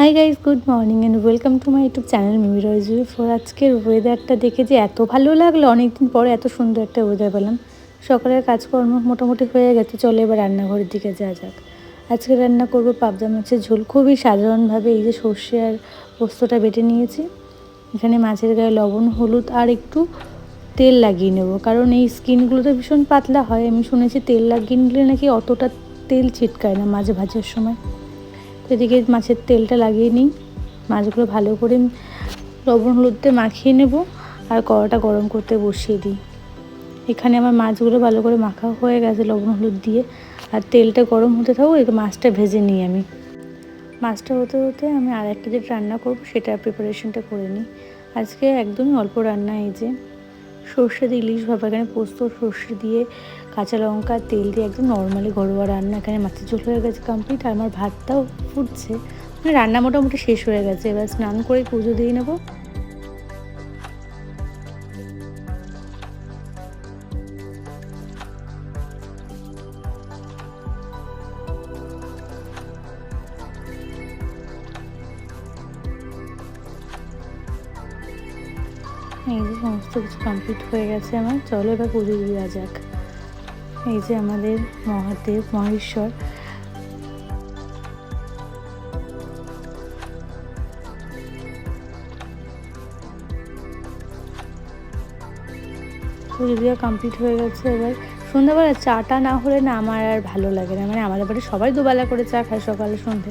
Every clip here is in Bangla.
Hi guys good morning and welcome to my YouTube channel Mimi রয়জুরি ফোর আজকের ওয়েদারটা দেখে যে এত ভালো লাগল, অনেকদিন পরে এত সুন্দর একটা ওয়েদার পেলাম। সকালের কাজকর্ম মোটামুটি হয়ে গেছে, চলে এবার রান্নাঘরের দিকে যাওয়া যাক। আজকে রান্না করব পাবদা মাছের ঝোল। খুবই সাধারণভাবে এই যে সর্ষে আর পোস্তটা বেটে নিয়েছি। এখানে মাছের গায়ে লবণ, হলুদ আর একটু তেল লাগিয়ে নেব। কারণ এই স্কিনগুলো তো ভীষণ পাতলা হয়। আমি শুনেছি তেল লাগিয়ে নিলে নাকি অতটা তেল ছিটকায় না মাঝে ভাজার সময়। এদিকে মাছের তেলটা লাগিয়ে নিই। মাছগুলো ভালো করে লবণ হলুদতে মাখিয়ে নেব আর কড়াটা গরম করতে বসিয়ে দিই। এখানে আমার মাছগুলো ভালো করে মাখা হয়ে গেছে লবণ হলুদ দিয়ে। আর তেলটা গরম হতে থাকো এই মাছটা ভেজে নিই আমি। মাছটা হতে হতে আমি আর একটা যেটা রান্না করব, সেটা প্রিপারেশনটা করে নিই। আজকে একদমই অল্প রান্না এই যে। সর্ষে দিয়ে ইলিশ ভাপা, এখানে পোস্ত, সর্ষে দিয়ে কাঁচা লঙ্কা, তেল দিয়ে একদম নর্মালি ঘরোয়া রান্না। এখানে মাছের ঝোল হয়ে গেছে কমপ্লিট আর আমার ভাতটাও ফুটছে। মানে রান্না মোটামুটি শেষ হয়ে গেছে। এবার স্নান করে পুজো দিয়ে নেব। এই যে সমস্ত কিছু কমপ্লিট হয়ে গেছে আমার। চলো এবার পুজো দেওয়া যাক। এই যে আমাদের মহাদেব, মহেশ্বর। পুজো দেওয়া কমপ্লিট হয়ে গেছে এবার। সন্ধ্যাবেলা চাটা না হলে না আমার আর ভালো লাগে না। মানে আমাদের বাড়ি সবাই দুবেলা করে চা খায় সকালে সন্ধে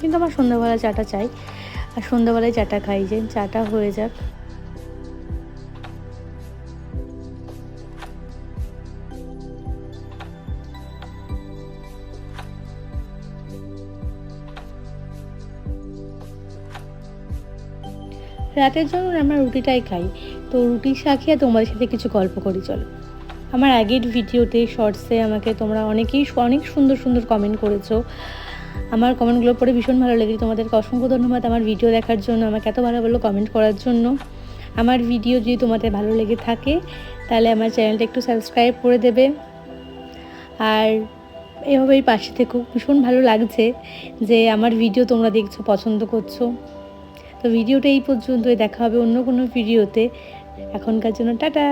কিন্তু আমার সন্ধ্যাবেলা চাটা চাই। আর সন্ধ্যাবেলায় চাটা খাই যে, চাটা হয়ে যাক। রাতের জন্য আমরা রুটিটাই খাই। তো রুটি শাখিয়ে তোমাদের সাথে কিছু গল্প করি, চলো। আমার আগের ভিডিওতে, শর্টসে আমাকে তোমরা অনেকেই অনেক সুন্দর সুন্দর কমেন্ট করেছ। আমার কমেন্টগুলো পড়ে ভীষণ ভালো লেগেছে। তোমাদেরকে অসংখ্য ধন্যবাদ আমার ভিডিও দেখার জন্য, আমাকে এত ভালো ভালো কমেন্ট করার জন্য। আমার ভিডিও যদি তোমাদের ভালো লেগে থাকে, তাহলে আমার চ্যানেলটা একটু সাবস্ক্রাইব করে দেবে। আর এভাবেই পাশে থেকেও ভীষণ ভালো লাগছে যে আমার ভিডিও তোমরা দেখছ, পছন্দ করছ। তো ভিডিওটা এই পর্যন্তই দেখা হবে অন্য কোনো ভিডিওতে। এখনকার জন্য টাটা।